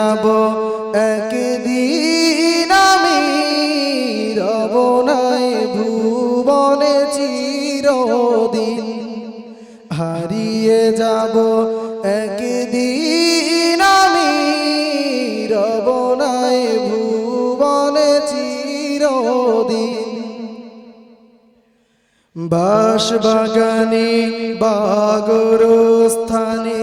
যাব, একদিন আমি রবনায় ভুবনে চিরদিন। হারিয়ে যাব, একদিন আমি রবনায় ভুবনে চিরদিন। বাস বাগানে বাগর স্থানে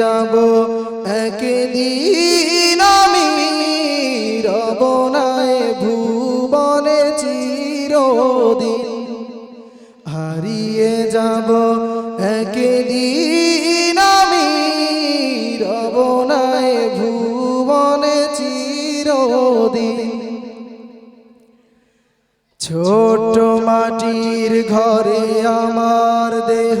যাব, একদিন আমি রবনায় ভুবনে চিরদিন। হারিয়ে যাব, একদিন আমি রবনায় ভুবনে চিরদিন। ছোট মাটির ঘরে আমার দেহ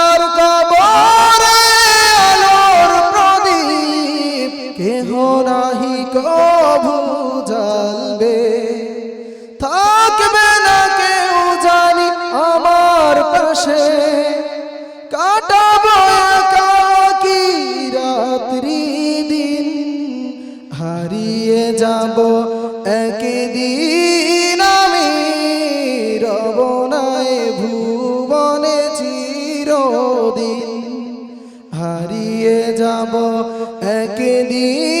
কভু জ্বালবে থাকবে না কেউ জানি আমার পাশে। কাটাবো একাকি রাত্রি দিন? হারিয়ে যাব একদিন আমি। রবনায় ভুবনে চিরদিন। হারিয়ে যাব একদিন